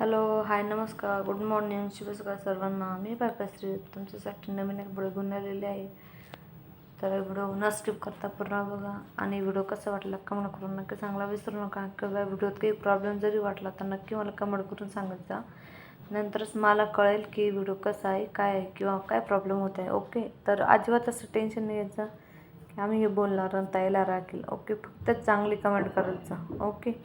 Hello hi नमस्कार. Good morning. शुभ सकाळ सर्वांना. मी पाकश्री तुमच्यासाठी नवीन एक व्हिडिओ घेऊन आलेले आहे. तर व्हिडिओ न स्किप करता पूर्ण बघा. आणि व्हिडिओ कसा वाटला कमेंट करून नक्की सांगला विसरू नका. किंवा व्हिडिओत काही प्रॉब्लेम जरी वाटला तर नक्की मला कमेंट करून सांगत जा. नंतरच मला कळेल की व्हिडिओ कसा आहे काय आहे किंवा काय प्रॉब्लेम होत आहे. ओके तर अजिबात असं टेन्शन नाही घ्यायचं की आम्ही हे बोलणार आणि ताईला राखील ओके फक्त चांगली कमेंट करत जा. ओके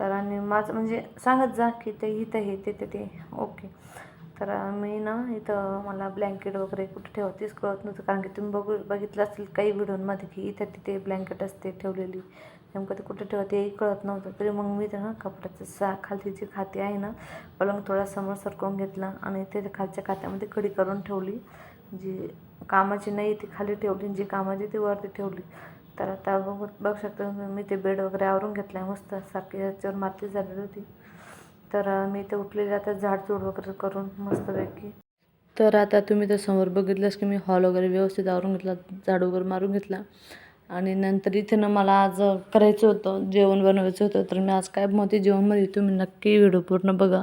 तर आणि माझं म्हणजे सांगत जा की ते इथं हे ते ते ते ओके तर मी ना इथं मला ब्लँकेट वगैरे कुठे ठेवतेच कळत नव्हतं. कारण की तुम्ही बघू बघितलं असेल काही व्हिडिओमध्ये की इथं तिथे ब्लँकेट असते ठेवलेली. नेमकं ते कुठे ठेवतेही कळत नव्हतं. तरी मग मी ते ना कपड्याचं सा खालची जी खाती आहे ना पलंग थोडा समोर सरकवून घेतला आणि ते खालच्या खात्यामध्ये कडी करून ठेवली. जी कामाची नाही ती खाली ठेवली जी कामाची ती वरती ठेवली. तर आता बघू बघू शकता मी ते बेड वगैरे आवरून घेतला आहे मस्त सारखी याच्यावर माती झालेली होती. तर मी ते उठलेले आता झाडझूड वगैरे करून मस्तपैकी. तर आता तुम्ही तर समोर बघितलंच की मी हॉल वगैरे व्यवस्थित आवरून घेतला झाडू वगैरे मारून घेतला. आणि नंतर इथे ना मला आज करायचं होतं जेवण बनवायचं होतं तर मी आज काय बनवते जेवणमध्ये तुम्ही नक्की व्हिडिओ पूर्ण बघा.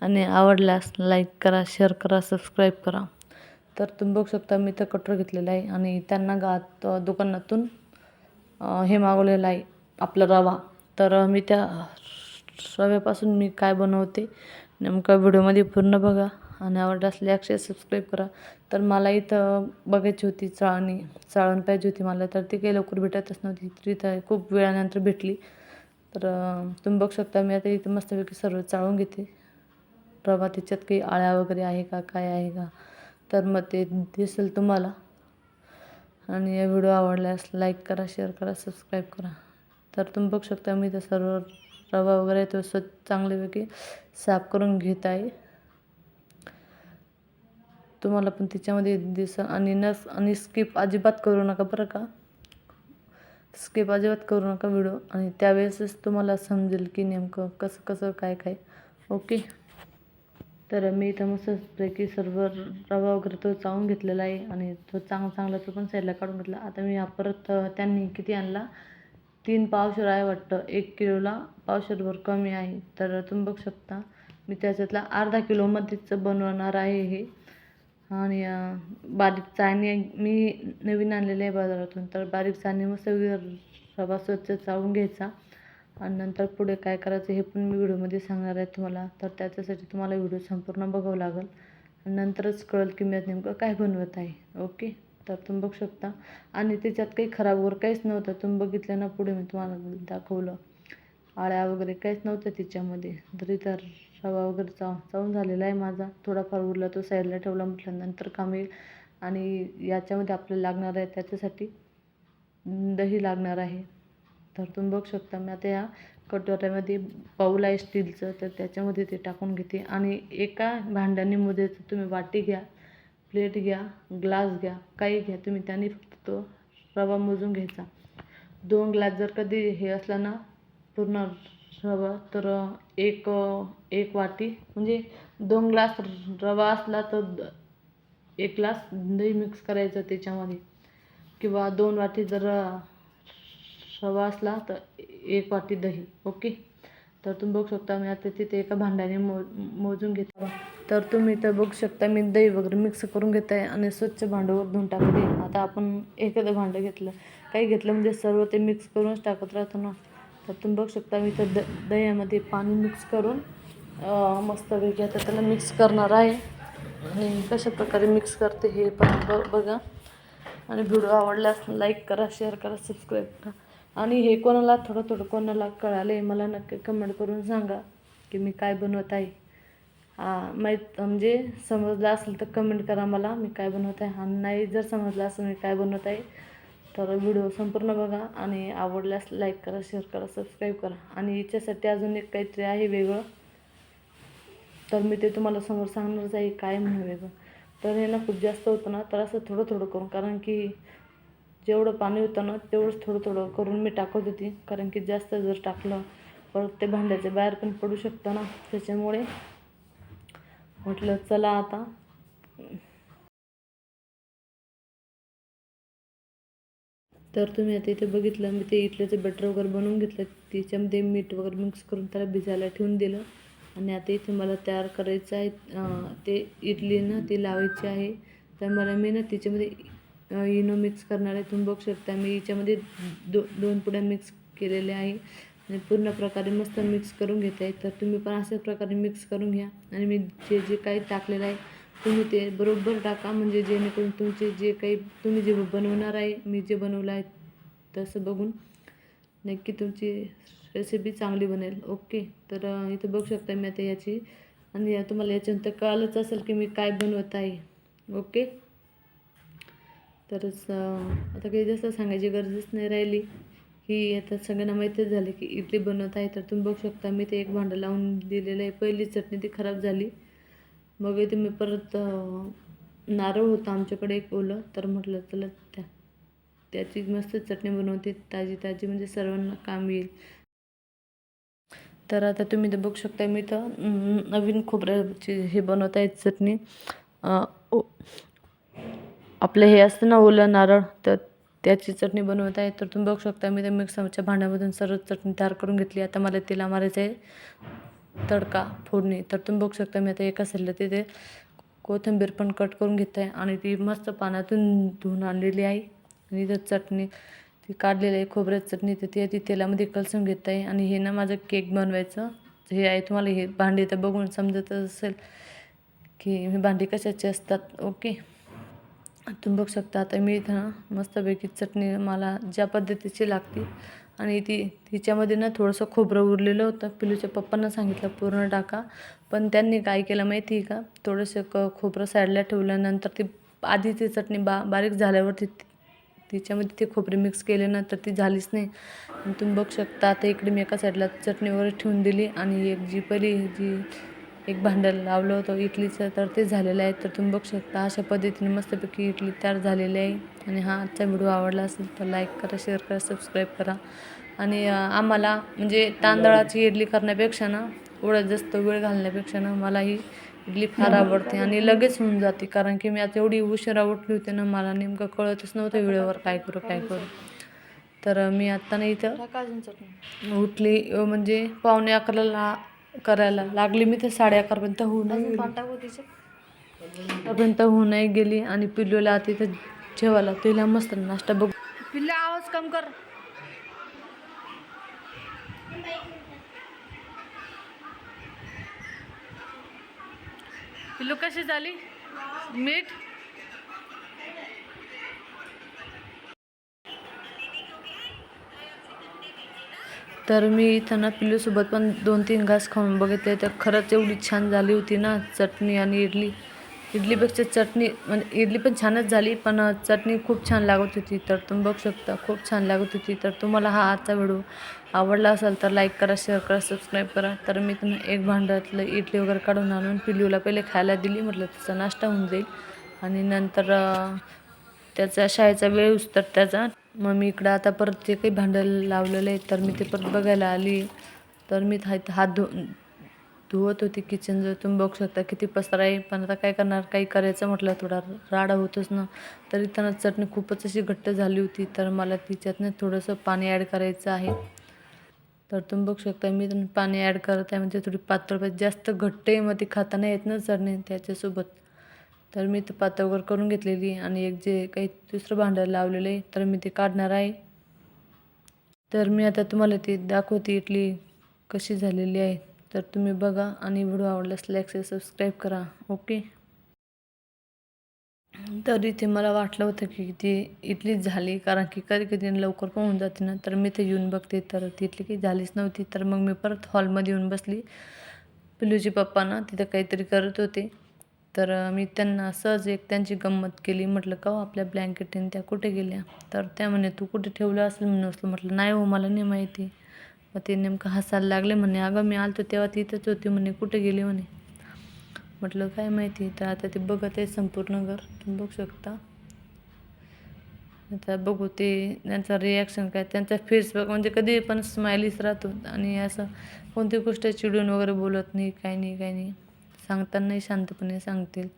आणि आवडल्यास लाईक करा शेअर करा सबस्क्राईब करा. तर तुम्ही बघू शकता मी तर कटर घेतलेला आहे आणि त्यांना गात दुकानातून हे मागवलेलं आहे आपला रवा. तर मी त्या रव्यापासून मी काय बनवते नेमकं व्हिडिओमध्ये पूर्ण बघा आणि आवडलं असले अक्षय सबस्क्राईब करा. तर मला इथं बघायची होती चाळणी चाळण पाहिजे होती मला तर ती काही लवकर भेटतच नव्हती. तर इथं खूप वेळानंतर भेटली. तर तुम्ही बघू शकता मी आता इथं मस्तपैकी सर्व चाळून घेते. रवा त्याच्यात काही आळ्या वगैरे आहे का काय आहे का? तर मग ते दिसेल तुम्हाला. आणि या व्हिडिओ आवडल्यास लाईक करा शेअर करा सबस्क्राईब करा. तर तुम्ही बघू शकता मी ते सर्व रवा वगैरे तो स्वच्छ चांगल्यापैकी साफ करून घेत आहे. तुम्हाला पण तिच्यामध्ये दिस आणि नस आणि स्किप अजिबात करू नका बरं का. स्किप अजिबात करू नका व्हिडिओ. आणि त्यावेळेसच तुम्हाला समजेल की नेमकं कसं कसं काय काय. ओके तर मी इथं मस्तपैकी सर्व रवा वगैरे तो चावून घेतलेला आहे आणि तो चांगला चांगला तो पण साईडला काढून घेतला. आता मी हा परत त्यांनी किती आणला? तीन पावशेर आहे वाटतं. एक किलोला पावशेरभर कमी आहे. तर तुम्ही बघू शकता. मी त्याच्यातला अर्धा किलोमध्येच बनवणार आहे हे. आणि बारीक चाळणी मी नवीन आणलेले आहे बाजारातून. तर बारीक चाळणी मस्त रवा स्वच्छ चावून घ्यायचा. आणि नंतर पुढे काय करायचं हे पण मी व्हिडिओमध्ये सांगणार आहे तुम्हाला. तर त्याच्यासाठी तुम्हाला व्हिडिओ संपूर्ण बघावं लागेल. आणि नंतरच कळेल की मी आज नेमकं काय बनवत आहे. ओके? तर तुम्ही बघू शकता. आणि त्याच्यात काही खराब वगैरे काहीच नव्हतं. तुम्ही बघितलं ना पुढे मी तुम्हाला दाखवलं. आळ्या वगैरे काहीच नव्हतं त्याच्यामध्ये तरी तर रवा वगैरे चाव चावून झालेला आहे माझा. थोडाफार उरला तो साईडला ठेवला म्हटलं नंतर काम येईल. आणि याच्यामध्ये आपल्याला लागणार आहे त्याच्यासाठी दही लागणार आहे. तर तुम्ही बघू शकता. मी आता या कटोऱ्यामध्ये पाऊल आहे स्टीलचं तर त्याच्यामध्ये ते टाकून घेते. आणि एका भांड्यानीमध्ये तुम्ही वाटी घ्या प्लेट घ्या ग्लास घ्या काही घ्या तुम्ही त्याने फक्त तो रवा मोजून घ्यायचा. दोन ग्लास जर कधी हे असला ना पूर्ण रवा तर एक एक वाटी म्हणजे दोन ग्लास रवा असला तर द- एक ग्लास दही मिक्स करायचं त्याच्यामध्ये. किंवा दोन वाटी जर रवा असला तर एक वाटी दही ओके? तर तुम्ही बघू शकता मी आता तिथे एका भांड्याने मो मोजून घेतला तर तुम्ही तर बघू शकता मी दही वगैरे मिक्स करून घेत आहे आणि स्वच्छ भांडववर धुवून टाकते. आता आपण एखादं भांडं घेतलं काही घेतलं म्हणजे सर्व ते मिक्स करूनच टाकत राहतो ना. तर तुम्ही बघू शकता मी तर द दह्यामध्ये पाणी मिक्स करून मस्त मस्तपैकी आता त्याला मिक्स करणार आहे. आणि कशा प्रकारे मिक्स करते हे पण बघा. आणि व्हिडिओ आवडल्यास लाईक करा शेअर करा सबस्क्राईब करा. आणि हे कोणाला थोडं थोडं कोणाला कळालं आहे मला नक्की कमेंट करून सांगा की मी काय बनवत आहे. माहीत म्हणजे समजलं असेल तर कमेंट करा मला मी काय बनवत आहे. आणि नाही जर समजलं असेल मी काय बनवत आहे तर व्हिडिओ संपूर्ण बघा आणि आवडल्यास लाईक करा शेअर करा सबस्क्राईब करा. आणि याच्यासाठी अजून एक काहीतरी आहे वेगळं तर मी ते तुम्हाला समोर सांगणारच आहे काय म्हणून वेगळं. तर हे ना खूप जास्त होतं ना तर असं थोडं थोडं करून कारण की जेवढं पाणी होतं ना तेवढंच थोडं थोडं करून मी टाकत होती. कारण की जास्त जर टाकलं परत ते भांड्याच्या बाहेर पण पडू शकतं ना. त्याच्यामुळे म्हटलं चला आता. तर तुम्ही आता इथे बघितलं मी ते इडलीचं बॅटर वगैरे बनवून घेतलं. त्याच्यामध्ये मीठ वगैरे मिक्स करून त्याला भिजायला ठेवून दिलं. आणि आता इथे मला तयार करायचं आहे ते इडली ना ती लावायची आहे. तर मला मी ना तिच्यामध्ये इनो मिक्स करणार आहे तुम्ही बघू शकता मी याच्यामध्ये दो दोन पुड्या मिक्स केलेल्या आहे. आणि पूर्ण प्रकारे मस्त मिक्स करून घेत आहे. तर तुम्ही पण अशाच प्रकारे मिक्स करून घ्या. आणि मी जे जे काही टाकलेलं आहे तुम्ही ते बरोबर टाका. म्हणजे जेणेकरून तुमचे जे काही तुम्ही जे बनवणार आहे मी जे बनवलं आहे तसं बघून नक्की तुमची रेसिपी चांगली बनेल. ओके तर इथं बघू शकता मी आता याची. आणि या- तुम्हाला याच्यानंतर कळालंच असेल की मी काय बनवत आहे. ओके तरच आता काही जास्त सांगायची गरजच नाही राहिली. की आता सगळ्यांना माहीतच झालं की इडली बनवत आहे तर तुम्ही बघू शकता मी ते एक भांडं लावून दिलेलं आहे. पहिली चटणी ती खराब झाली. मग इथे मी परत नारळ होता आमच्याकडे एक ओलं तर म्हटलं चला त्या त्याची मस्त चटणी बनवते ताजी ताजी म्हणजे सर्वांना काम येईल. तर आता तुम्ही ते बघू शकता मी तर नवीन खोबऱ्याची हे बनवत आहे चटणी. ओ आपलं हे असतं ना ओलं नारळ तर त्याची चटणी बनवत आहे. तर तुम्ही बघू शकता मी त्या मिक्सरच्या भांड्यामधून सर्व चटणी तयार करून घेतली. आता मला तिला मारायचं आहे तडका फोडणी. तर तुम्ही बघू शकता मी आता एका साईडला तिथे कोथिंबीर पण कट करून घेत आहे आणि ती मस्त पाण्यातून धुवून आणलेली आहे. आणि तर चटणी ती काढलेली आहे खोबऱ्याची चटणी तर ती आहे ती तेलामध्ये कलसून घेत आहे. आणि हे ना माझं केक बनवायचं. हे आहे तुम्हाला हे भांडी तर बघून समजत असेल की हे भांडी कशाची असतात. ओके. तुम्ही बघू शकता. आता मी इथं ना मस्तपैकी चटणी मला ज्या पद्धतीची लागते आणि ती तिच्यामध्ये ना थोडंसं खोबरं उरलेलं होतं. पिलूच्या पप्पांना सांगितलं पूर्ण टाका. पण त्यांनी काय केलं माहिती आहे का? थोडंसं क खोबरं साईडला ठेवल्यानंतर ती आधी ती चटणी बा बारीक झाल्यावरती तिच्यामध्ये ते खोबरे मिक्स केले ना तर ती झालीच नाही. तुम्ही बघू शकता. आता इकडे मी एका साईडला चटणी वगैरे ठेवून दिली. आणि एक जी पहिली जी एक भांडं लावलं होतं इडलीचं तर ते झालेलं आहे. तर तुम्ही बघू शकता अशा पद्धतीने मस्तपैकी इडली तयार झालेली आहे. आणि हा आजचा व्हिडिओ आवडला असेल तर लाईक करा शेअर करा सबस्क्राईब करा. आणि आम्हाला म्हणजे तांदळाची इडली करण्यापेक्षा ना एवढं जास्त वेळ घालण्यापेक्षा ना मला ही इडली फार आवडते. आणि लगेच होऊन जाते कारण की मी आता एवढी उशिरा उठली होते ना मला नेमकं कळतच नव्हतं वेळेवर काय करू काय करू. तर मी आत्ता ना इथं उठली म्हणजे पावणे अकराला करायला लागली. मी तर साडे अकरापर्यंत होऊन पर्यंत होऊन नाही गेली आणि पिल्लूला तिथं जेवायला तिला मस्त नाश्ता बघ. पिल्ला आवाज कम कर. पिल्लू कशी झाली? मीठ तर मी इथं ना पिल्लूसोबत पण दोन तीन घास खाऊन बघितले. तर खरंच एवढी छान झाली होती ना चटणी आणि इडली. इडलीपेक्षा चटणी म्हणजे इडली पण छानच झाली पण चटणी खूप छान लागत होती. तर तुम्ही बघू शकता खूप छान लागत होती. तर तुम्हाला हा आजचा व्हिडिओ आवडला असेल तर लाईक करा शेअर करा सबस्क्राईब करा. तर मी तुम्ही एक भांड्यातलं इडली वगैरे काढून आणून पिल्लूला पहिले खायला दिली. म्हटलं त्याचा नाश्ता होऊन जाईल. आणि नंतर त्याचा शाळेचा वेळ होऊस तर त्याचा मग मी इकडं आता परत जे काही भांडं लावलेलं आहे तर मी ते परत बघायला आली. तर मी हात हात धु धुवत होती किचन जर तुम्ही बघू शकता किती पसरा आहे. पण आता काय करणार? काही करायचं म्हटलं थोडा राडा होतोच ना. तर इथं चटणी खूपच अशी घट्ट झाली होती. तर मला तिच्यातनं थोडंसं पाणी ॲड करायचं आहे. तर तुम्ही बघू शकता मी पाणी ॲड करत आहे. म्हणजे थोडी पातळ पाहिजे जास्त घट्ट आहे. मग ती खाता येत ना चटणी. त्याच्यासोबत तर मी ते पातळ वगैरे करून घेतलेली आणि एक जे काही दुसरं भांडं लावलेलं आहे तर मी ते काढणार आहे. तर मी आता तुम्हाला ती दाखवते इडली कशी झालेली आहे. तर तुम्ही बघा आणि व्हिडिओ आवडल्यास लाईक शेअर सबस्क्राईब करा. ओके? तर इथे मला वाटलं होतं की ती इडलीच झाली कारण की कधी कधी लवकर पण होऊन जाते ना. तर मी ते येऊन बघते. तर ती इडली काही झालीच नव्हती. तर मग मी परत हॉलमध्ये येऊन बसली. पिलूजी पप्पा ना तिथं काहीतरी करत होते. तर मी त्यांना सहज एक त्यांची गंमत केली. म्हटलं का हो आपल्या ब्लँकेटीन त्या कुठे गेल्या? तर त्या म्हणे तू कुठे ठेवलं असेल? म्हणून असलं म्हटलं नाही हो मला नाही माहिती. मग ते नेमकं हसायला लागले म्हणे अगं मी आलतो तेव्हा तिथंच होती म्हणे कुठे गेली म्हणे? म्हटलं काय माहिती तर आता ते बघत आहे संपूर्ण घर तुम्ही बघू शकता. आता बघू ते त्यांचा रिॲक्शन काय त्यांचा फेस बघ म्हणजे कधी पण स्माइलीच राहतो. आणि असं कोणती गोष्ट चिडून वगैरे बोलत नाही काही नाही काही नाही. सांगतानाही शांतपणे सांगतील.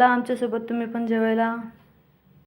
चला आमच्यासोबत तुम्ही पण जेवायला.